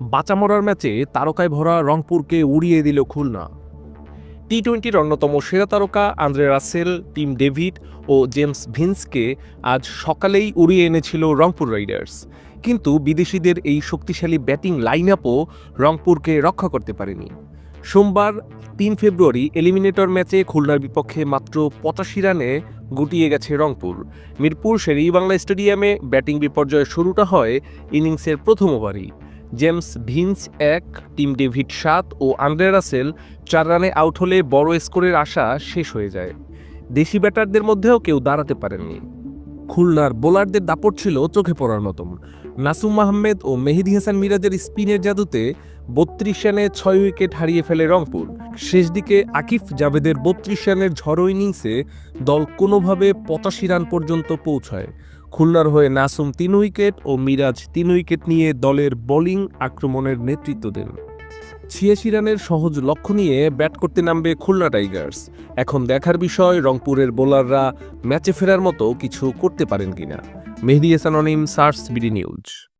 বাঁচামরার ম্যাচে তারকায় ভরা রংপুরকে উড়িয়ে দিল খুলনা। টি টোয়েন্টির অন্যতম সেরা তারকা আন্দ্রে রাসেল, টিম ডেভিড ও জেমস ভিন্সকে আজ সকালেই উড়িয়ে এনেছিল রংপুর রাইডার্স। কিন্তু বিদেশিদের এই শক্তিশালী ব্যাটিং লাইন আপও রংপুরকে রক্ষা করতে পারেনি। সোমবার তিন ফেব্রুয়ারি এলিমিনেটর ম্যাচে খুলনার বিপক্ষে মাত্র পঁচাশি রানে গুটিয়ে গেছে রংপুর। মিরপুর শেরি বাংলা স্টেডিয়ামে ব্যাটিং বিপর্যয়ের শুরুটা হয় ইনিংসের প্রথম ওভারই। জেমস ভিন্স এক, টিম ডেভিড সাত ও আন্দ্রে রাসেল চার রানে আউট হলে বড় স্কোরের আশা শেষ হয়ে যায়। দেশি ব্যাটারদের মধ্যেও কেউ দাঁড়াতে পারেননি। খুলনার বোলারদের দাপট ছিল চোখে পড়ার মতন। নাসুম আহমেদ ও মেহেদি হাসান মিরাজের স্পিনের জাদুতে বত্রিশ রানে ছয় উইকেট হারিয়ে ফেলে রংপুর। শেষ দিকে আকিফ জাভেদের বত্রিশ রানের ঝড়ো ইনিংসে দল কোনোভাবে পঁচাশি রান পর্যন্ত পৌঁছায়। খুলনার হয়ে নাসুম তিন উইকেট ও মিরাজ তিন উইকেট নিয়ে দলের বোলিং আক্রমণের নেতৃত্ব দেন। ছিয়াশি রানের সহজ লক্ষ্য নিয়ে ব্যাট করতে নামবে খুলনা টাইগার্স। এখন দেখার বিষয়, রংপুরের বোলাররা ম্যাচে ফেরার মতো কিছু করতে পারেন কিনা। মেহদি হাসান, অনিম, সার্স, বিডি নিউজ।